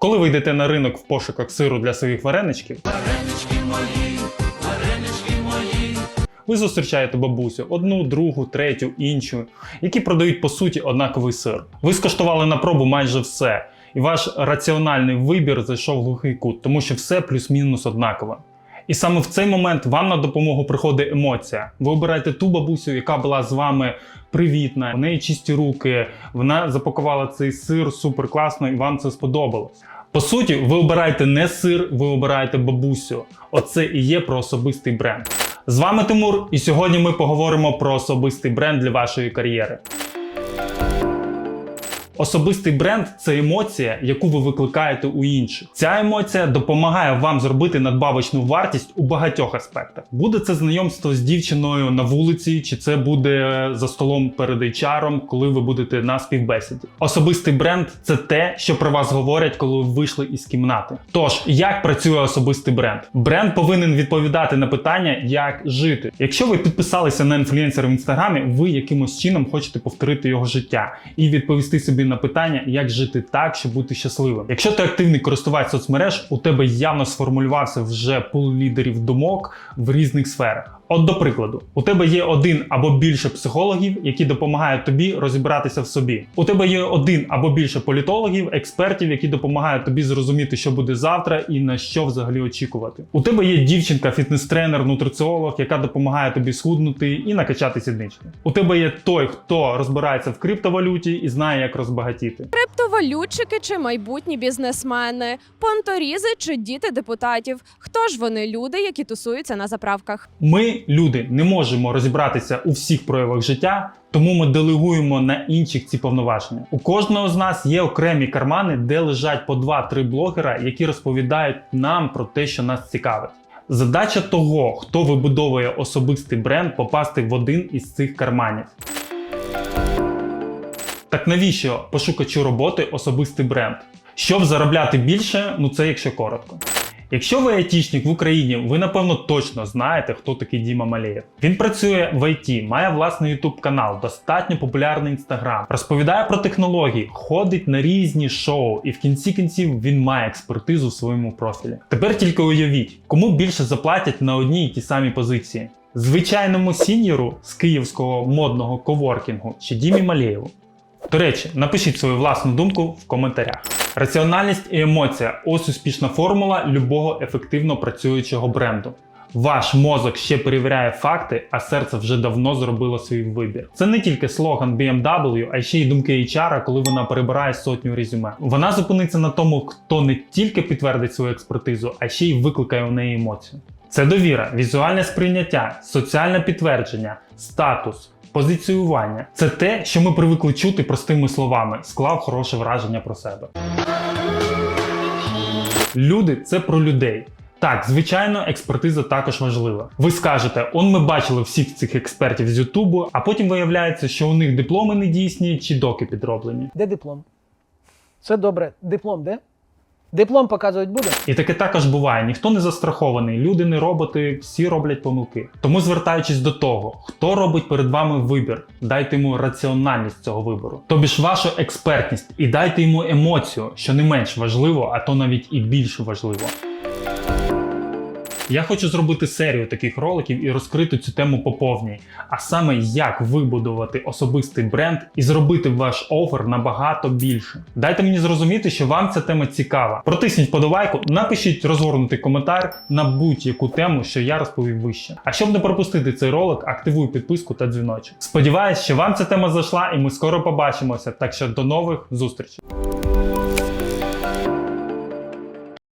Коли ви йдете на ринок в пошуках сиру для своїх вареничків, ви зустрічаєте бабусю одну, другу, третю, іншу, які продають по суті однаковий сир. Ви скоштували на пробу майже все, і ваш раціональний вибір зайшов в глухий кут, тому що все плюс-мінус однаково. І саме в цей момент вам на допомогу приходить емоція. Ви обираєте ту бабусю, яка була з вами привітна, в неї чисті руки, вона запакувала цей сир супер класно, і вам це сподобалось. По суті, ви обираєте не сир, ви обираєте бабусю. Оце і є про особистий бренд. З вами Тимур, і сьогодні ми поговоримо про особистий бренд для вашої кар'єри. Особистий бренд це емоція, яку ви викликаєте у інших. Ця емоція допомагає вам зробити надбавочну вартість у багатьох аспектах. Буде це знайомство з дівчиною на вулиці, чи це буде за столом перед HR, коли ви будете на співбесіді. Особистий бренд це те, що про вас говорять, коли ви вийшли із кімнати. Тож, як працює особистий бренд? Бренд повинен відповідати на питання, як жити. Якщо ви підписалися на інфлюенсера в інстаграмі, ви якимось чином хочете повторити його життя і відповісти собі на питання, як жити так, щоб бути щасливим. Якщо ти активний користувач соцмереж, у тебе явно сформулювався вже пул лідерів думок в різних сферах. От до прикладу, у тебе є один або більше психологів, які допомагають тобі розібратися в собі. У тебе є один або більше політологів, експертів, які допомагають тобі зрозуміти, що буде завтра і на що взагалі очікувати. У тебе є дівчинка, фітнес-тренер, нутриціолог, яка допомагає тобі схуднути і накачати сіднички. У тебе є той, хто розбирається в криптовалюті і знає, як розбагатіти. Криптовалютчики чи майбутні бізнесмени, понторізи чи діти депутатів. Хто ж вони люди, які тусуються на заправках? Ми, люди, не можемо розібратися у всіх проявах життя, тому ми делегуємо на інших ці повноваження. У кожного з нас є окремі кармани, де лежать по 2-3 блогера, які розповідають нам про те, що нас цікавить. Задача того, хто вибудовує особистий бренд, попасти в один із цих карманів. Так навіщо пошукачу роботи особистий бренд? Щоб заробляти більше, ну це якщо коротко. Якщо ви айтішник в Україні, ви напевно точно знаєте, хто такий Діма Малеєв. Він працює в ІТ, має власний YouTube канал, достатньо популярний інстаграм, розповідає про технології, ходить на різні шоу, і в кінці кінців він має експертизу в своєму профілі. Тепер тільки уявіть, кому більше заплатять на одній і ті самі позиції: звичайному сіньору з київського модного коворкінгу чи Дімі Малеєву. До речі, напишіть свою власну думку в коментарях. Раціональність і емоція ось успішна формула любого ефективно працюючого бренду. Ваш мозок ще перевіряє факти, а серце вже давно зробило свій вибір. Це не тільки слоган BMW, а ще й думки HR, коли вона перебирає сотню резюме. Вона зупиниться на тому, хто не тільки підтвердить свою експертизу, а ще й викликає у неї емоцію. Це довіра, візуальне сприйняття, соціальне підтвердження, статус. Позиціювання це те, що ми привикли чути простими словами, склав хороше враження про себе. Люди це про людей. Так, звичайно, експертиза також важлива. Ви скажете, он ми бачили всіх цих експертів з Ютубу, а потім виявляється, що у них дипломи не дійсні чи доки підроблені. Де диплом? Це добре. Диплом де? Диплом показують буде? І таке також буває. Ніхто не застрахований, люди не роботи, всі роблять помилки. Тому, звертаючись до того, хто робить перед вами вибір, дайте йому раціональність цього вибору, тобі ж вашу експертність, і дайте йому емоцію, що не менш важливо, а то навіть і більш важливо. Я хочу зробити серію таких роликів і розкрити цю тему по повній, а саме як вибудувати особистий бренд і зробити ваш офер набагато більше. Дайте мені зрозуміти, що вам ця тема цікава. Протисніть подобайку, напишіть розгорнутий коментар на будь-яку тему, що я розповів вище. А щоб не пропустити цей ролик, активуй підписку та дзвіночок. Сподіваюсь, що вам ця тема зайшла, і ми скоро побачимося. Так що до нових зустрічей.